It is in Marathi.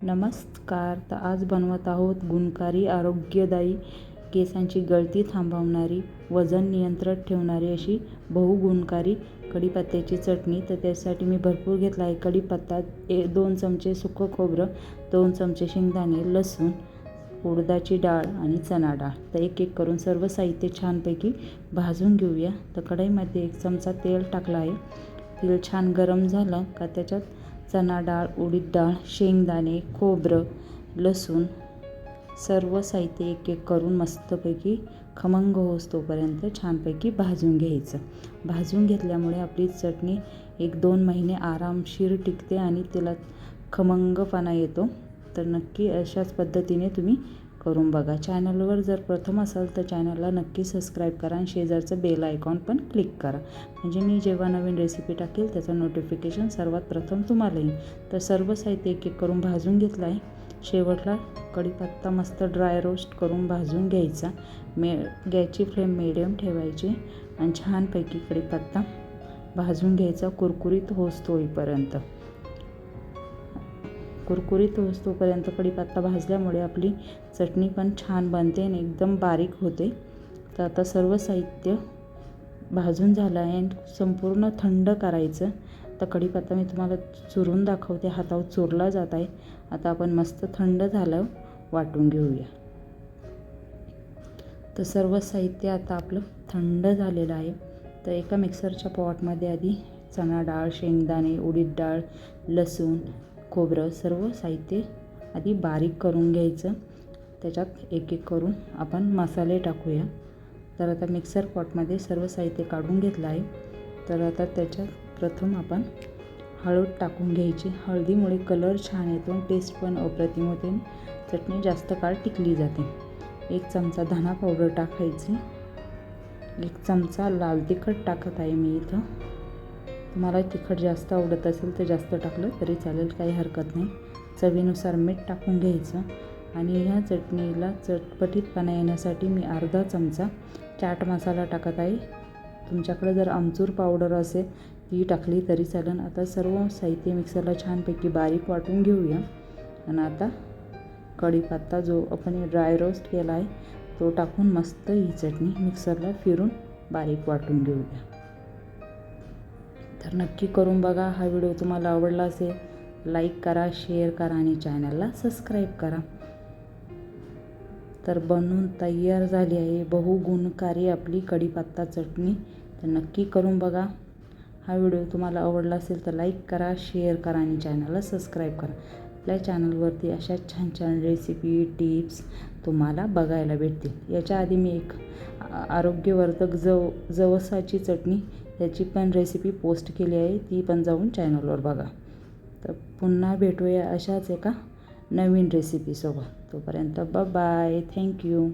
नमस्कार. तर आज बनवत आहोत गुणकारी आरोग्यदायी केसांची गळती थांबवणारी वजन नियंत्रित ठेवणारी अशी बहुगुणकारी कढीपत्त्याची चटणी. तर त्यासाठी मी भरपूर घेतला आहे कढीपत्ता. ए दोन चमचे सुकं खोबरं दोन चमचे शेंगदाणे लसूण उडदाची डाळ आणि चणा डाळ. तर एक एक करून सर्व साहित्य छानपैकी भाजून घेऊया. तर कढईमध्ये एक चमचा तेल टाकला आहे. तेल छान गरम झालं का त्याच्यात चणा डाळ उडीद डाळ शेंगदाणे खोबरं लसूण सर्व साहित्य एक एक करून मस्तपैकी खमंग होसतोपर्यंत छानपैकी भाजून घ्यायचं. भाजून घेतल्यामुळे आपली चटणी एक दोन महिने आरामशीर टिकते आणि तिला खमंगपणा येतो. तर नक्की अशाच पद्धतीने तुम्ही करून बघा. चॅनलवर जर प्रथम असाल तर चॅनलला नक्की सबस्क्राईब करा आणि शेजारचं बेल आयकॉन पण क्लिक करा. म्हणजे मी जेव्हा नवीन रेसिपी टाकेल त्याचं नोटिफिकेशन सर्वात प्रथम तुम्हाला येईल. तर सर्व साहित्य एक एक करून भाजून घेतलं आहे. शेवटला कढीपत्ता मस्त ड्राय रोस्ट करून भाजून घ्यायचा. मे गॅसची फ्लेम मिडियम ठेवायची आणि छानपैकी कढीपत्ता भाजून घ्यायचा. कुरकुरीत होस होईपर्यंत. कुरकुरीत वस्तूपर्यंत कडीपत्ता कढीपत्ता भाजल्यामुळे आपली चटणी पण छान बनते आणि एकदम बारीक होते. तर आता सर्व साहित्य भाजून झालं आहे आणि संपूर्ण थंड करायचं. तर कढीपत्ता मी तुम्हाला चुरून दाखवते हातावर चुरला जात आहे. आता आपण मस्त थंड झालं वाटून घेऊया. तर सर्व साहित्य आता आपलं थंड झालेलं आहे. तर एका मिक्सरच्या पॉटमध्ये आधी चणा डाळ शेंगदाणे उडीद डाळ लसूण खोबरं सर्व साहित्य आधी बारीक करून घ्यायचं. त्याच्यात एक एक करून आपण मसाले टाकूया. तर आता मिक्सर पॉटमध्ये सर्व साहित्य काढून घेतलं आहे. तर आता त्याच्यात प्रथम आपण हळद टाकून घ्यायची. हळदीमुळे कलर छान येतो टेस्ट पण अप्रतिम होते. चटणी जास्त काळ टिकली जाते. एक चमचा धणा पावडर टाकायची. एक चमचा लाल तिखट टाकत आहे मी इथं. तुम्हाला तिखट जास्त आवडत असेल तर जास्त टाकलं तरी चालेल काही हरकत नाही. चवीनुसार मीठ टाकून घ्यायचं आणि ह्या चटणीला चटपटीतपणा येण्यासाठी मी अर्धा चमचा चाट मसाला टाकत आहे. तुमच्याकडे जर आमचूर पावडर असेल ती टाकली तरी चालेल. आता सर्व साहित्य मिक्सरला छानपैकी बारीक वाटून घेऊया. आणि आता कढीपत्ता जो आपण ड्राय रोस्ट केला आहे तो टाकून मस्त ही चटणी मिक्सरला फिरून बारीक वाटून घेऊया. तर नक्की करून बघा. हा व्हिडिओ तुम्हाला आवडला असेल लाईक करा शेअर करा आणि चॅनलला सबस्क्राईब करा. तर बनवून तयार झाली आहे बहुगुणकारी आपली कढीपत्ता चटणी. तर नक्की करून बघा. हा व्हिडिओ तुम्हाला आवडला असेल तर लाईक करा शेअर करा आणि चॅनलला सबस्क्राईब करा. आपल्या चॅनलवरती अशा छान छान रेसिपी टिप्स तुम्हाला बघायला भेटतील. याच्या आधी मी एक आरोग्यवर्धक जव जवसाची चटणी त्याची पण रेसिपी पोस्ट केली आहे ती पण जाऊन चॅनलवर बघा. तर पुन्हा भेटूया अशाच एका नवीन रेसिपीसोबत तोपर्यंत ब बाय थँक्यू